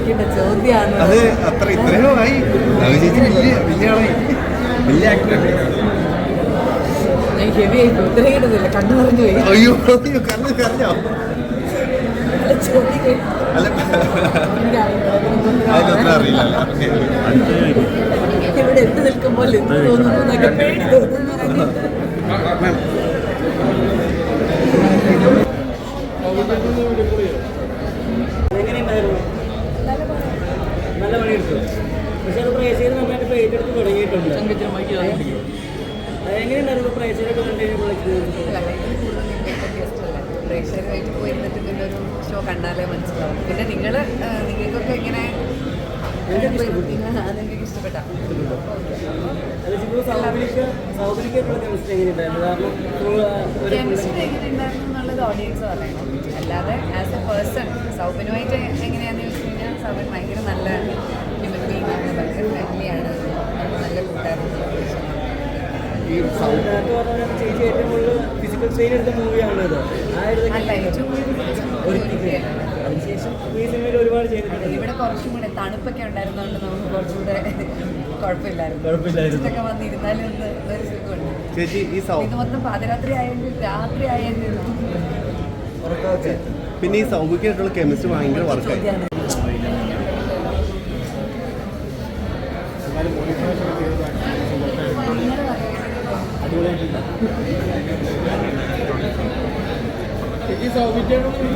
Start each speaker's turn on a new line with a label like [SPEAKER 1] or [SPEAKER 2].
[SPEAKER 1] വ്യക്തിയാണ്
[SPEAKER 2] അത് അത്ര ഇത്രയോ ആയി. ചേച്ചി വലിയ വലിയ ആളായി. വലിയ ആക്ടർ
[SPEAKER 1] ഞാൻ ഹെവി ആയി ഇത്രയും കിട്ടുന്നില്ല കണ്ണു പറഞ്ഞു പോയി.
[SPEAKER 2] അയ്യോ അയ്യോ അല്ല. അതൊന്നും അറിയില്ല.
[SPEAKER 1] ഇവിടെ എത്തി നിൽക്കുമ്പോൾ എന്ത് തോന്നുന്നു എന്നൊക്കെ പേടി തോന്നുന്നു.
[SPEAKER 3] എങ്ങനെയുണ്ടായിരുന്നു നല്ല പണിയെടുത്തു പക്ഷെ അത് പ്രേക്ഷകർ നന്നായിട്ട് ഇപ്പോൾ ഏറ്റെടുത്ത് തുടങ്ങിയിട്ടുണ്ട്. എങ്ങനെയുണ്ടായിരുന്നു പ്രേക്ഷകരൊക്കെ കണ്ടു കഴിഞ്ഞപ്പോൾ
[SPEAKER 4] പ്രേക്ഷകരായിട്ട് പോയിരുന്നിട്ട് ഇതിന്റെ ഒരു ഷോ കണ്ടാലേ മനസ്സിലാവും. പിന്നെ നിങ്ങൾ നിങ്ങൾക്കൊക്കെ ഇങ്ങനെ നിങ്ങൾക്ക് ഇഷ്ടപ്പെട്ട?
[SPEAKER 3] കെമിസ്ട്രി എങ്ങനെയുണ്ടായിരുന്നു?
[SPEAKER 4] എന്നുള്ളത് ഓഡിയൻസ് പറയണം. അല്ലാതെ ആസ് എ പേഴ്സൺ സൗബിനുമായിട്ട് എങ്ങനെയാണെന്ന് ചോദിച്ചു കഴിഞ്ഞാൽ സൗബിൻ ഭയങ്കര നല്ല ഹ്യൂമൻ ബീങ് ആണ് ഭയങ്കര ഫ്രണ്ട്ലിയാണ് നല്ല കൂട്ടുകാരുണ്ട്
[SPEAKER 3] ഈ പറഞ്ഞാൽ ചേച്ചി ഏറ്റവും കൂടുതൽ ഫിസിക്കൽ സ്ട്രെയിൻ എടുത്ത മൂവിയാണ് ഇത് ആ ഒരു
[SPEAKER 4] അല്ല ഏറ്റവും കൂടുതൽ
[SPEAKER 3] അതിനുശേഷം ഈ സിനിമയിൽ ഒരുപാട് ചെയ്തിട്ടുണ്ട്
[SPEAKER 4] ഇവിടെ കുറച്ചും കൂടെ തണുപ്പൊക്കെ ഉണ്ടായിരുന്നതുകൊണ്ട് നമുക്ക് കുറച്ചുകൂടെ കുഴപ്പമില്ലായിരുന്നു.
[SPEAKER 3] കുഴപ്പമില്ലായിരുന്നു.
[SPEAKER 4] ഇതൊക്കെ വന്നിരുന്നാലും ഒന്ന് ഒരു സുഖമുണ്ട്.
[SPEAKER 2] ചേച്ചി ഈ സൗ
[SPEAKER 4] ഇത് മൊത്തം പാതിരാത്രി ആയെങ്കിൽ രാത്രി
[SPEAKER 2] പിന്നെ ഈ സൗഭിക്കായിട്ടുള്ള കെമിസ്ട്രി ഭയങ്കര വർക്കായി
[SPEAKER 1] ചോദ്യമാണ്
[SPEAKER 4] അങ്ങനെ പറയാൻ